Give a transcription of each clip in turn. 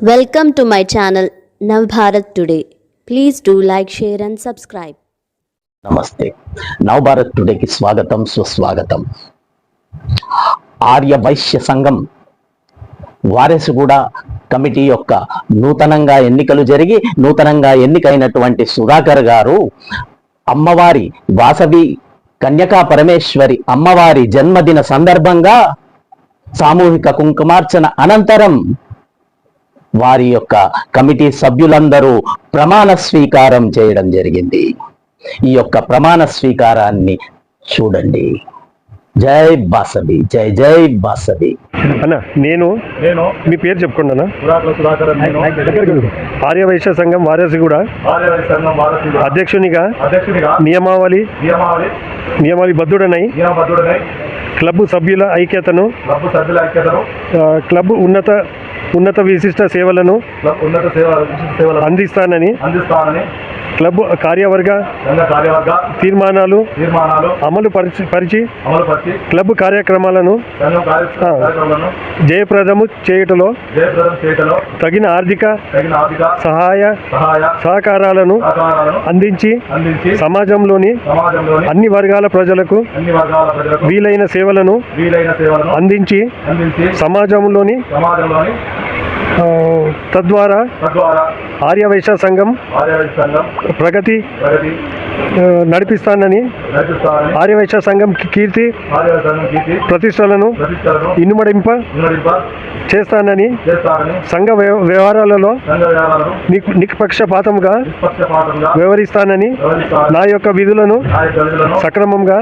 Welcome to my channel Navabharat today please do like share and subscribe నమస్తే నవభారత్ టుడేకి స్వాగతం సుస్వాగతం. ఆర్య వైశ్య సంఘం వారసుగూడ కమిటీ యొక్క నూతనంగా ఎన్నికలు జరిగి నూతనంగా ఎన్నికైనటువంటి సుధాకర్ గారు అమ్మవారి వాసవి కన్యకా పరమేశ్వరి అమ్మవారి జన్మదిన సందర్భంగా సామూహిక కుంకుమార్చన అనంతరం వారి యొక్క కమిటీ సభ్యులందరూ ప్రమాణ స్వీకారం చేయడం జరిగింది. ఈ యొక్క ప్రమాణ స్వీకారాన్ని చూడండి. జై బాసవి జై జై బాసవి. అన్న నేను నేను మీ పేరు చెప్పుకోండి అన్న. పురాకుల సుధాకర్ అని నేను ఆర్యవైశ్య సంఘం వారసి కూడా అధ్యక్షునిగా అధ్యక్షునిగా నియమావళి నియమావళి నియమావళి బద్దుడనై నియమబద్ధుడనై క్లబ్ సభ్యుల ఐక్యతను క్లబ్ సభ్యుల ఐక్యతను ఆ, క్లబ్ ఉన్నత ఉన్నత విశిష్ట సేవలను ఉన్నత అందిస్తానని అందిస్తానని క్లబ్ కార్యవర్గ తీర్మానాలు అమలు పరిచి క్లబ్ కార్యక్రమాలను జయప్రదము చేయుటలో తగిన ఆర్థిక సహాయ సహకారాలను అందించి సమాజంలోని అన్ని వర్గాల ప్రజలకు వీలైన సేవలను వీలైన సేవలను అందించి సమాజంలోని తద్వారా ఆర్యవైశ్య సంఘం ప్రగతి నడిపిస్తానని ఆర్యవైశ్య సంఘం కీర్తి ప్రతిష్టలను ఇనుమడింప చేస్తానని సంఘ వ్యవ- వ్యవహారాలలో నిష్పక్షపాతంగా వ్యవహరిస్తానని నా యొక్క విధులను సక్రమంగా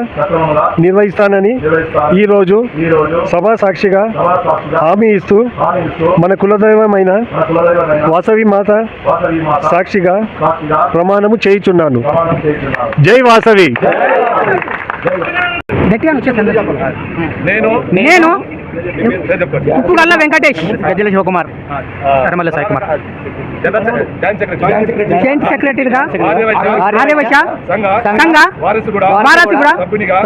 నిర్వహిస్తానని నిర్వహిస్తాను ఈ రోజు ఈ రోజు సభా సాక్షిగా హామీ ఇస్తూ మన కులదైవమైన మన కులదైవమైన వాసవి మాత సాక్షిగా ప్రమాణము చేయుచున్నాను. జై వాసవి. నేను నేను చెప్పండి ఉప్పుగల్ల వెంకటేష్. గజ్జల శివకుమార్. కరమల్ల సాయి కుమార్. జాయింట్ సెక్రటరీగా? ఆర్యవైశ్య. సంఘ.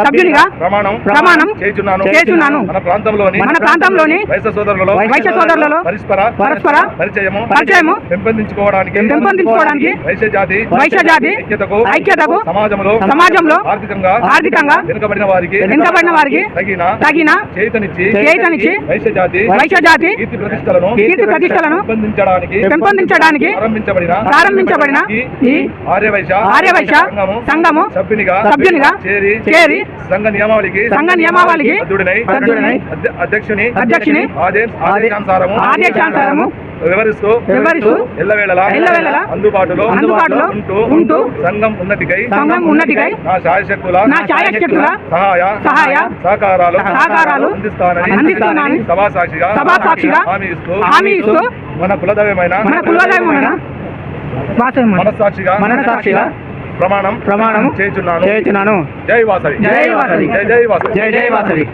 సభ్యునిగా. ప్రమాణం. చేయుచున్నాను. మన ప్రాంతంలోని మన ప్రాంతంలోని వైశ్య సోదరులలో వైశ్య సోదరులలో పరస్పర పరస్పర పరిచయము పరిచయము పెంపొందించుకోవడానికి పెంపొందించుకోవడానికి వైశ్య జాతి వైశ్య జాతి ఐక్యతకు ఐక్యతకు సమాజంలో సమాజంలో ఆర్థికంగా ఆర్థికంగా వెనుకబడిన వారికి వెనుకబడిన వారికి తగిన తగిన చేతనిచ్చి చేయుతనిచ్చి వైశ్య జాతి కీర్తి ప్రతిష్టలను పెంపొందించడానికి ప్రారంభించబడిన ఈ ఆర్యవైశ్య సంఘము సభ్యునిగా చేరి సంఘ నియమావళికి సంఘ నియమావళికి అధ్యక్షుని అధ్యక్షుని ఆదేశ ఆదేశానుసారము ఆదేశానుసారము వివరిస్తూ వివరిస్తూ ఎల్లవేళలా ఎల్లవేళలా అందుబాటులో అందుబాటులో ఉంటూ ఉంటూ సంఘం ఉన్నతికై సంఘం ఉన్నతికై నా శాయశక్తుల నా శాయశక్తుల సహాయ సహాయ సహకారాలు సహకారాలు అందిస్తానని అందిస్తానని సభా సాక్షిగా సభా సాక్షిగా హామీ ఇస్తూ హామీ ఇస్తూ మన కులదైవమైన మన కులదైవమైన వాసవి మాత మనస్సాక్షిగా మనస్సాక్షిగా ప్రమాణం ప్రమాణం చేయుచున్నాను. చేయుచున్నాను. జై వాసవి. జై వాసవి. జై జై వాసవి. జై జై వాసవి.